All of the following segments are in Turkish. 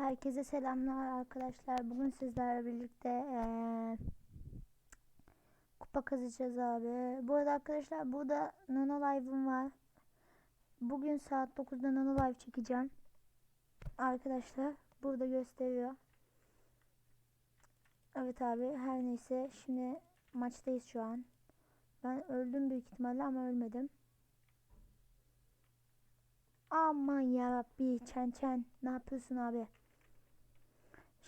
Herkese selamlar arkadaşlar. Bugün sizlerle birlikte eee, kupa kazacağız abi. Bu arada arkadaşlar burada Nano Live'ım var. Bugün saat 9'da Nano Live çekeceğim. Arkadaşlar burada gösteriyor. Evet abi her neyse şimdi maçtayız şu an. Ben öldüm büyük ihtimalle ama ölmedim. Aman yarabbi çen çen ne yapıyorsun abi?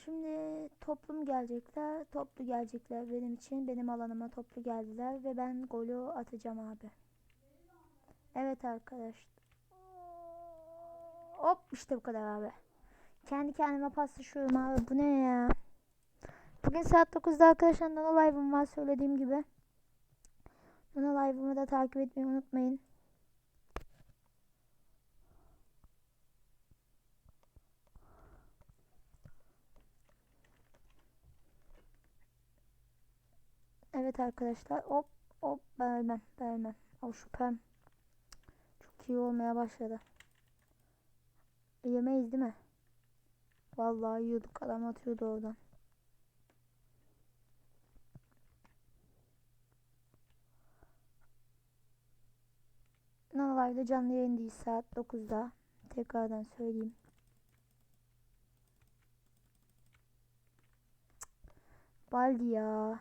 Şimdi toplum gelecekler. Toplu gelecekler benim için. Benim alanıma toplu geldiler ve ben golü atacağım abi. Evet arkadaş. Hop işte bu kadar abi. Kendi kendime paslaşıyorum abi. Bu ne ya? Bugün saat 9'da arkadaşlar Nano Live'ım var söylediğim gibi. Nano Live'ımı da takip etmeyi unutmayın. Evet arkadaşlar hop hop ben ölmem. O şüphem çok iyi olmaya başladı. Yemeyiz değil mi? Vallahi yiyorduk adam atıyordu oradan. Nanolay'da canlı yayındayız saat 9'da. Tekrardan söyleyeyim. Baldi ya.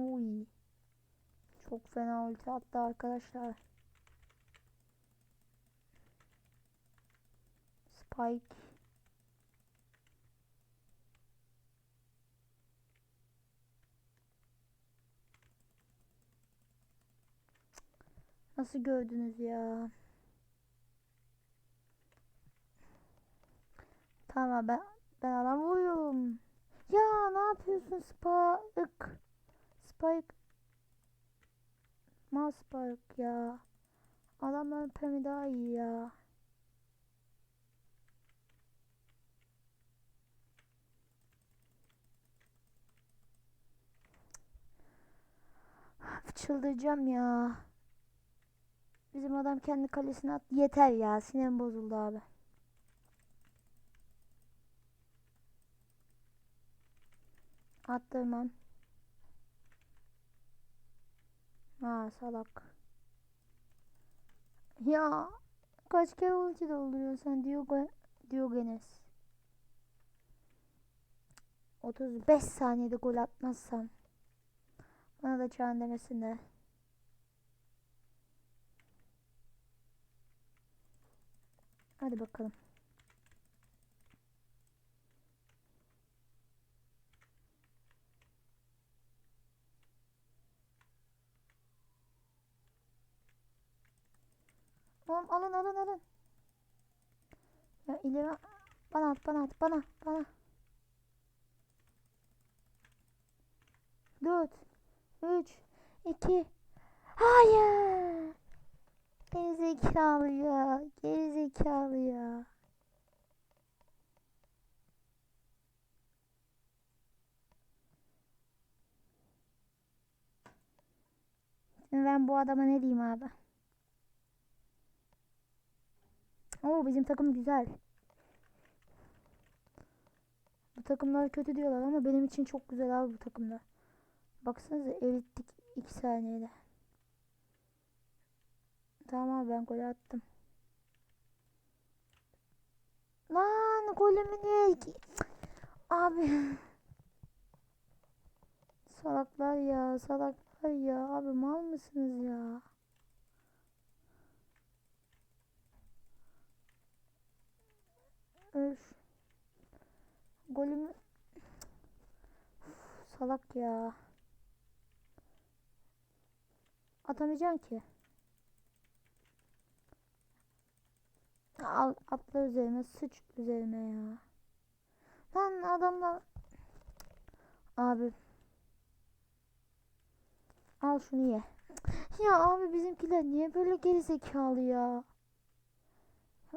Uy. Çok fena ulti attı arkadaşlar. Spike. Nasıl gördünüz ya? Tamam ben ben adam vuruyorum. Ya ne yapıyorsun Spike? Spike. Mal Spike ya. Adamların pemi daha iyi ya. Çıldıracağım ya. Bizim adam kendi kalesine at. Yeter ya. Sinirim bozuldu abi. Attırmam. Ha salak. Ya kaç kere ulti dolduruyorsun sen Diogo Diogenes. 35 saniyede gol atmazsam bana da çağın demesinler. Hadi bakalım. Oğlum alın alın alın. Ya ileri bana at bana at bana bana. Dört. Üç. iki. Hayır. Geri zekalı ya. Geri zekalı ya. Şimdi ben bu adama ne diyeyim abi? Bizim takım güzel. Bu takımlar kötü diyorlar ama benim için çok güzel abi bu takımlar. Baksanıza erittik 2 saniyede. Tamam abi ben gol attım. Lan golümü niye. Abi. Salaklar ya salaklar ya. Abi mal mısınız ya? Öf. Golümü... Uf, salak ya. Atamayacağım ki. Al, atla üzerime sıç üzerime ya. Lan adamlar... Abi. Al şunu ye. Ya abi bizimkiler niye böyle gerizekalı ya?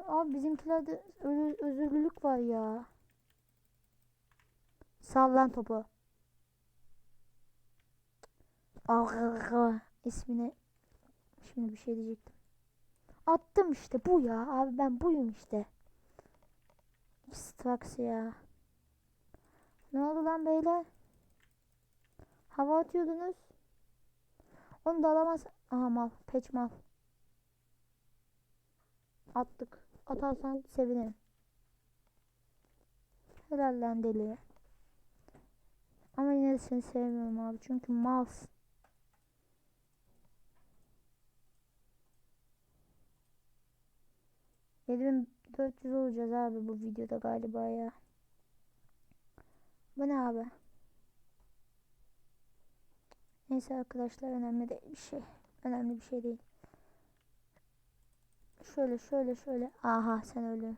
Abi bizimkilerde özür, özürlülük var ya. Sallan topu. İsmini şimdi bir şey diyecektim. Attım işte bu ya. Abi ben buyum işte. Strax ya. Ne oldu lan beyler? Hava atıyordunuz. Onu da alamaz. Aha mal. Peç mal. Attık. Atarsan sevinirim. Helal lan. Ama yine de seni sevmiyorum abi. Çünkü malsın. Yedi 400 olacağız abi bu videoda galiba ya. Bu ne abi? Neyse arkadaşlar önemli değil bir şey. Önemli bir şey değil. Şöyle şöyle şöyle. Aha sen öldün.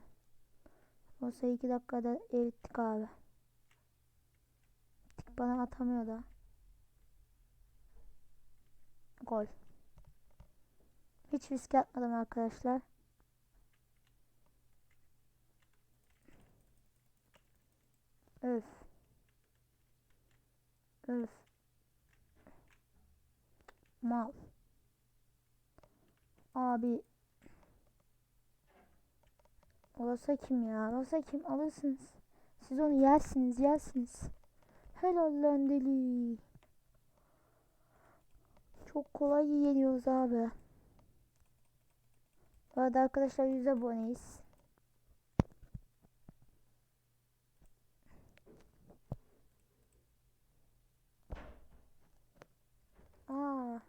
Olsa iki dakikada erittik abi. Bana atamıyor da. Gol. Hiç risk atmadım arkadaşlar. Öf. Öf. Mal. Abi. Olasa kim ya? Olasa kim? Alırsınız. Siz onu yersiniz, yersiniz. Helal lan. Çok kolay yeniyoruz abi. Bu arada arkadaşlar 100 aboneyiz. Aa.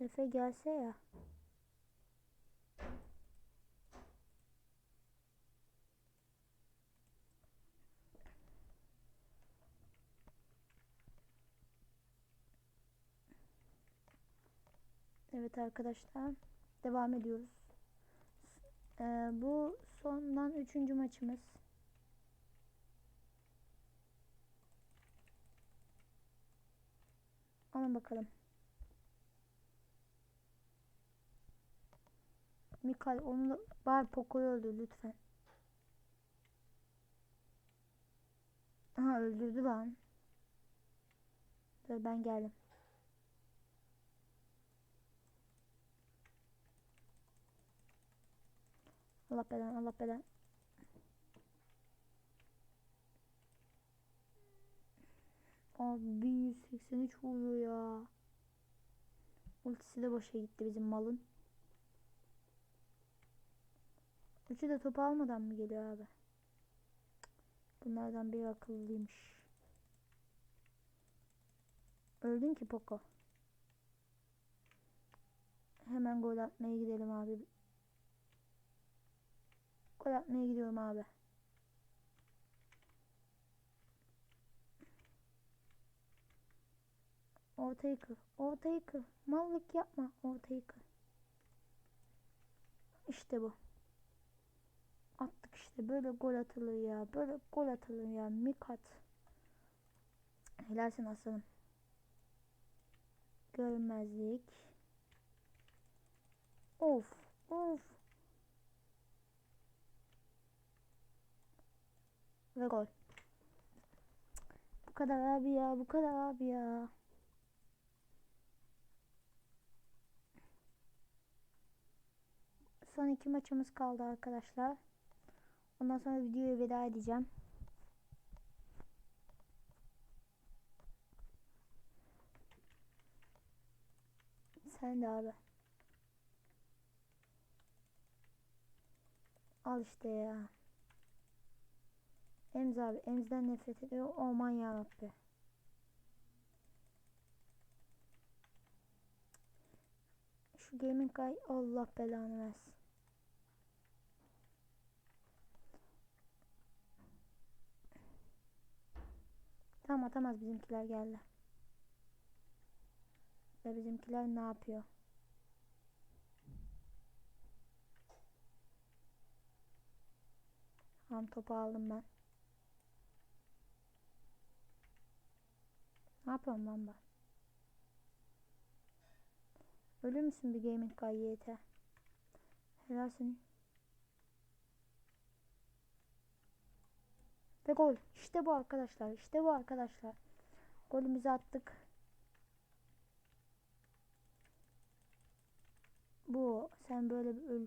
Efe gelse ya. Evet arkadaşlar. Devam ediyoruz. Ee, bu sondan üçüncü maçımız. Alın bakalım. Mikal onu var Poco'yu öldür lütfen. Aha öldürdü lan. Dur ben geldim. Allah belanı Allah belanı. Abi 183 vuruyor ya. Ultisi de boşa gitti bizim malın. Üçü de topu almadan mı geliyor abi? Bunlardan biri akıllıymış. Öldün ki Poco. Hemen gol atmaya gidelim abi. Gol atmaya gidiyorum abi. Ortayı kır. Ortayı kır. Mallık yapma. Ortayı kır. İşte bu. Attık işte. Böyle gol atılır ya. Böyle gol atılır ya. Mikat. Helalsin aslanım. Görmezlik. Of. Of. Ve gol. Bu kadar abi ya. Bu kadar abi ya. Son iki maçımız kaldı arkadaşlar. Ondan sonra videoya veda edeceğim. Sen de abi. Al işte ya. Emz abi. Emz'den nefret ediyor. Aman yarabbi. Şu gaming guy Allah belanı versin. Tamam atamaz bizimkiler geldi. Ve bizimkiler ne yapıyor? Tamam topu aldım ben. Ne yapıyorum lan ben? Ölür müsün bir gaming guy YT? Helalsin. Ve gol. İşte bu arkadaşlar. İşte bu arkadaşlar. Golümüzü attık. Bu. Sen böyle bir öl.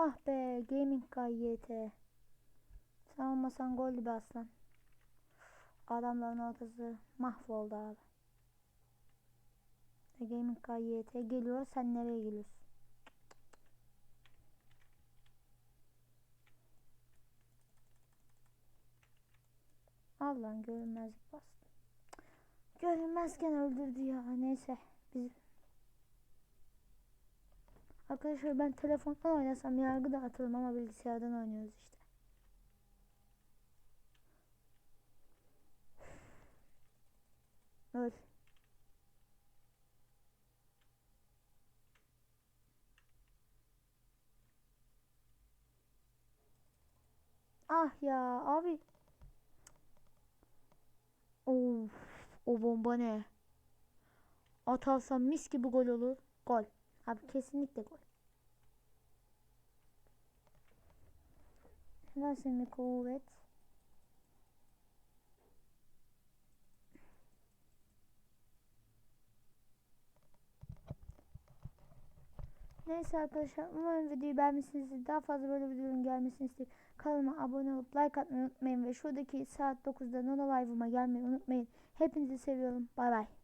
Ah be. Gaming Guy YT. Sen olmasan goldü be aslan. Adamların ortası mahvoldu abi. E, Gaming Guy YT geliyor. Sen nereye geliyorsun? Allah'ın görünmezlik bastı. Görünmezken öldürdü ya. Neyse. Biz Arkadaşlar ben telefondan oynasam yargı dağıtırım ama bilgisayardan oynuyoruz işte. Öl. Ah ya abi. Of, o bomba ne? Atarsam mis gibi gol olur. Gol. Abi kesinlikle gol. Helalsin bir kuvvet. Neyse arkadaşlar umarım videoyu beğenmişsinizdir. Daha fazla böyle videoların gelmesini isteyip kanalıma abone olup like atmayı unutmayın ve şuradaki saat 9'da Nono Live'ıma gelmeyi unutmayın. Hepinizi seviyorum. Bay bay.